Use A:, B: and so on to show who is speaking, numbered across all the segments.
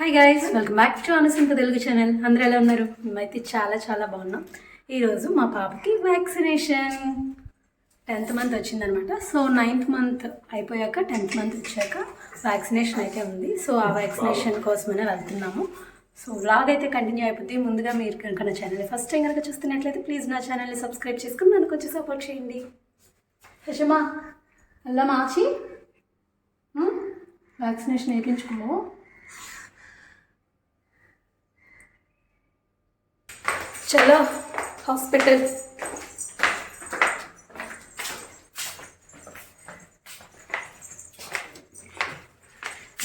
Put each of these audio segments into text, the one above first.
A: Hi guys welcome back to అనుసింత Telugu channel అందరూ ఎలా ఉన్నారు? మేమైతే చాలా చాలా బాగున్నాం. ఈరోజు మా పాపకి వ్యాక్సినేషన్ టెన్త్ మంత్ వచ్చిందనమాట. సో నైన్త్ మంత్ అయిపోయాక టెన్త్ మంత్ వచ్చాక వ్యాక్సినేషన్ అయితే ఉంది. సో ఆ వ్యాక్సినేషన్ కోసమనే వెళ్తున్నాము. సో వ్లాగ్ అయితే కంటిన్యూ అయిపోతుంది ముందుగా మీరు కనుక నా ఛానల్ ఫస్ట్ టైం కనుక చూస్తున్నట్లయితే ప్లీజ్ నా ఛానల్ని సబ్స్క్రైబ్ చేసుకుని నన్ను కొంచెం సపోర్ట్ చేయండి. యశమా అల్లా మాచి వ్యాక్సినేషన్ వేయించుకున్నావు చలో హాస్పిటల్.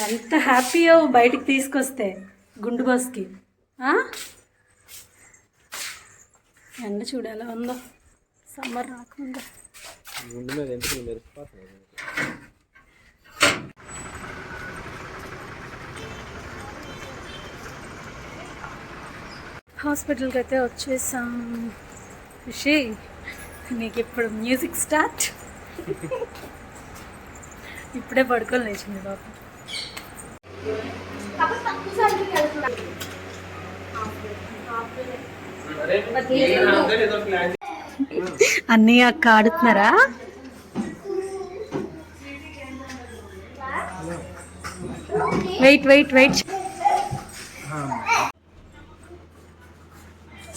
A: ఎంత హ్యాపీ అవు బయటికి తీసుకొస్తే గుండు బస్కి ఎండ చూడాలా ఉందో. సమ్మర్ రాకుండా హాస్పిటల్కి అయితే వచ్చేసాం. ఖుషి నీకు ఇప్పుడు మ్యూజిక్ స్టార్ట్. ఇప్పుడే పడుకొని లేచింది బాబు. అన్నీ అక్క ఆడుతున్నారా? Wait wait wait.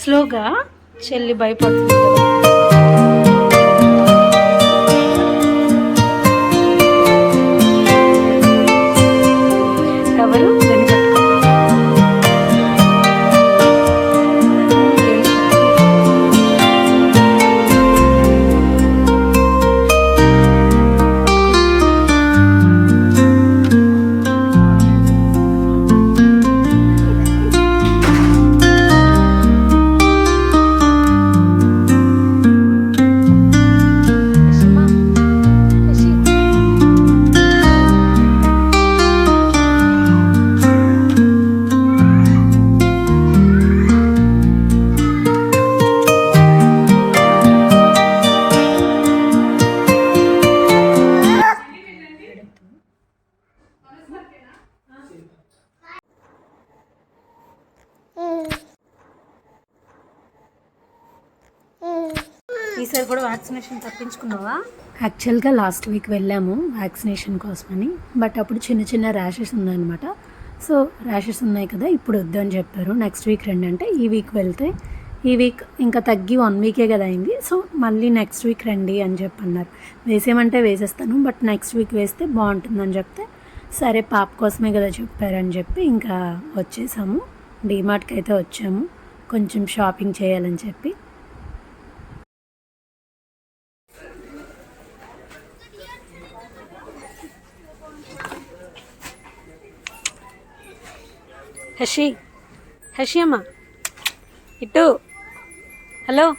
A: స్లోగా చెల్లి భయపడుతుంది. ఈసారి కూడా వ్యాక్సినేషన్ తప్పించుకున్నావా? యాక్చువల్గా లాస్ట్ వీక్ వెళ్ళాము వ్యాక్సినేషన్ కోసమని. బట్ అప్పుడు చిన్న చిన్న ర్యాషెస్ ఉన్నాయన్నమాట. సో ర్యాషెస్ ఉన్నాయి కదా ఇప్పుడు వద్దు అని చెప్పారు. నెక్స్ట్ వీక్ రండి అంటే ఈ వీక్ వెళ్తే ఈ వీక్ ఇంకా తగ్గి వన్ వీకే కదా అయింది. సో మళ్ళీ నెక్స్ట్ వీక్ రండి అని చెప్పి అన్నారు వేసేయమంటే వేసేస్తాను బట్ నెక్స్ట్ వీక్ వేస్తే బాగుంటుందని చెప్తే సరే పాప కోసమే కదా చెప్పారని చెప్పి ఇంకా వచ్చేసాము. డీమార్ట్కి అయితే వచ్చాము. కొంచెం షాపింగ్ చేయాలని చెప్పి. హషి హషి అమ్మ. ఇటు. హలో.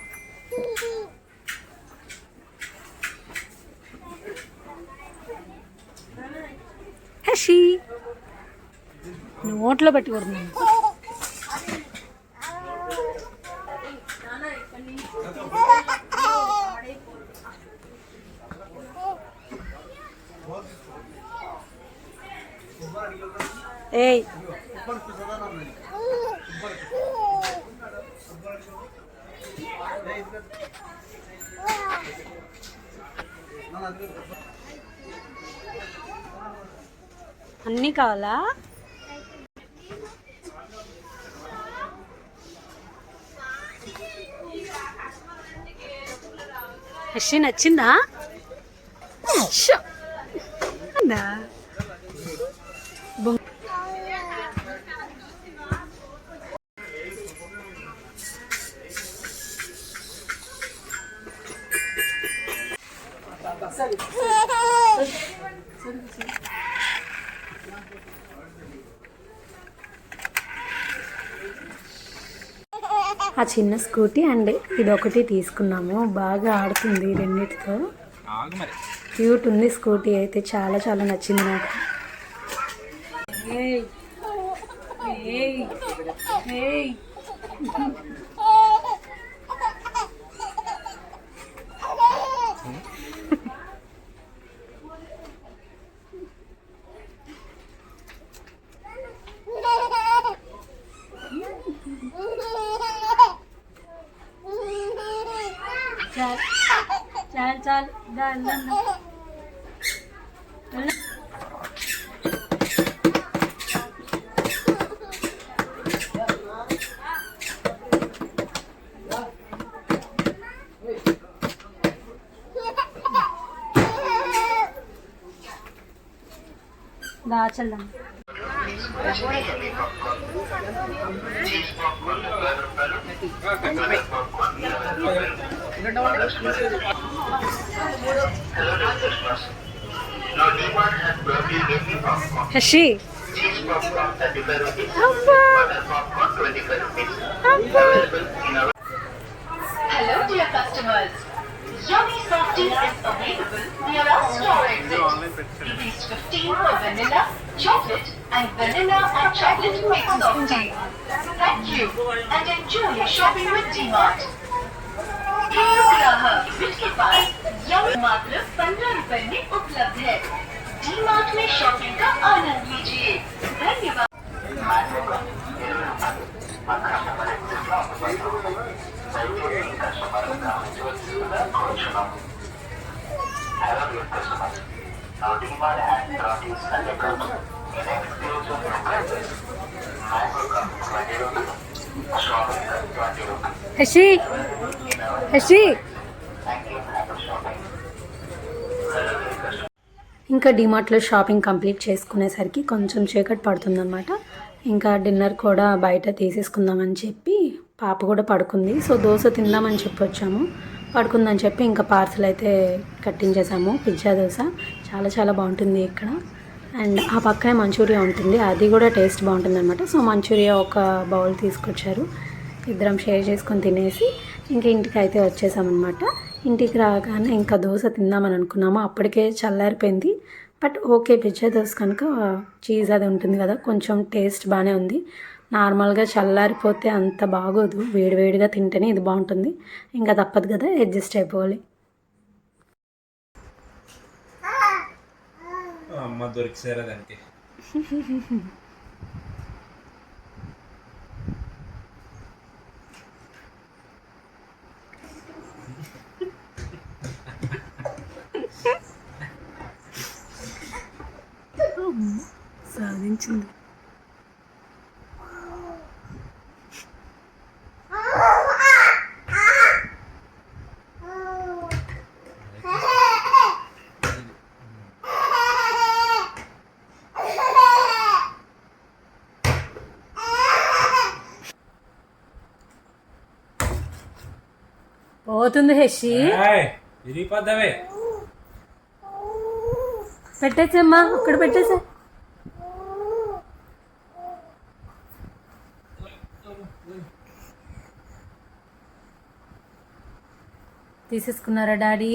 A: హషి. నోట్లో పెట్టి ఏయ్. అన్నీ కావాలా? హర్షి నచ్చిందా? ఆ చిన్న స్కూటీ అండ్ ఇదొకటి తీసుకున్నాము బాగా ఆడుతుంది రెండిటితో క్యూట్ ఉంది స్కూటీ అయితే చాలా చాలా నచ్చింది నాకు ఏయ్. ఏయ్. ఏయ్. डाल दा चल Thank you. ഹഷി
B: Hello dear customers. Yummy Softies is available near our store exit. It is 15 for vanilla, chocolate and vanilla and chocolate mix softie. Thank you and enjoy your shopping with DMart. ग्राहक मात्र पंद्रह रूपए में उपलब्ध है D mart में shopping का आनंद लीजिए धन्यवाद
A: Now,
C: demand has produce and the company. The next stage of the crisis, micro company 20 rupees, strong 20 rupees.
A: Is she? హషి ఇంకా డిమార్ట్లో షాపింగ్ కంప్లీట్ చేసుకునేసరికి కొంచెం చీకటి పడుతుందన్నమాట. ఇంకా డిన్నర్ కూడా బయట తీసేసుకుందామని చెప్పి పాప కూడా పడుకుంది. సో దోశ తిందామని చెప్పి వచ్చాము. పడుకుందని చెప్పి ఇంకా పార్సల్ అయితే కట్టించేసాము. పిజ్జా దోశ. చాలా చాలా బాగుంటుంది ఇక్కడ. అండ్ ఆ పక్కనే మంచూరియా ఉంటుంది. అది కూడా టేస్ట్ బాగుంటుంది అనమాట సో మంచూరియా ఒక బౌల్ తీసుకొచ్చారు. ఇద్దరం షేర్ చేసుకొని తినేసి ఇంక ఇంటికి అయితే వచ్చేసామన్నమాట. ఇంటికి రాగానే ఇంకా దోశ తిందామని అనుకున్నాము. అప్పటికే చల్లారిపోయింది. బట్ ఓకే పిజ్జా దోశ కనుక చీజ్ అది ఉంటుంది కదా కొంచెం టేస్ట్ బాగానే ఉంది. నార్మల్గా చల్లారిపోతే అంత బాగోదు. వేడివేడిగా తింటేనే ఇది బాగుంటుంది. ఇంకా తప్పదు కదా అడ్జస్ట్ అయిపోవాలి.
D: అమ్మ దొరికిసారా దానికి?
A: పోతుంది హెషి.
D: విరిగిపోద్దావే
A: పెట్టేసమ్మా అక్కడ పెట్టేసా. తీసేసుకున్నారా డాడీ?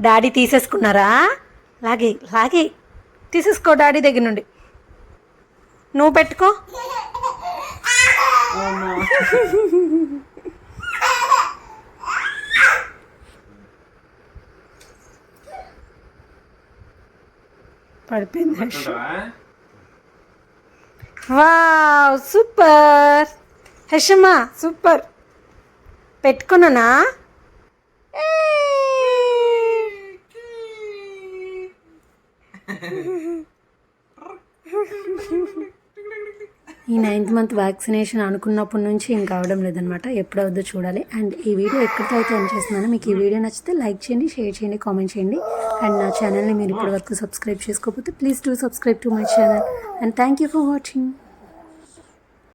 A: డాడీ తీసేసుకున్నారా? లాగే లాగే. తీసేసుకో డాడీ దగ్గర నుండి. నువ్వు పెట్టుకో. పడిపోయింది వావ్ సూపర్. హర్షమ్మా సూపర్. పెట్టుకున్నానా? ఈ నైన్త్ మంత్ వ్యాక్సినేషన్ అనుకున్నప్పటి నుంచి ఇంకా అవడం లేదనమాట ఎప్పుడవుద్దో చూడాలి. అండ్ ఈ వీడియో ఎక్కడితో అయితే ఎండ్ చేస్తున్నాను మీకు ఈ వీడియో నచ్చితే లైక్ చేయండి షేర్ చేయండి కామెంట్ చేయండి. అండ్ నా ఛానల్ని మీరు ఇప్పటివరకు సబ్స్క్రైబ్ చేసుకోకపోతే please do subscribe to my channel and thank you for watching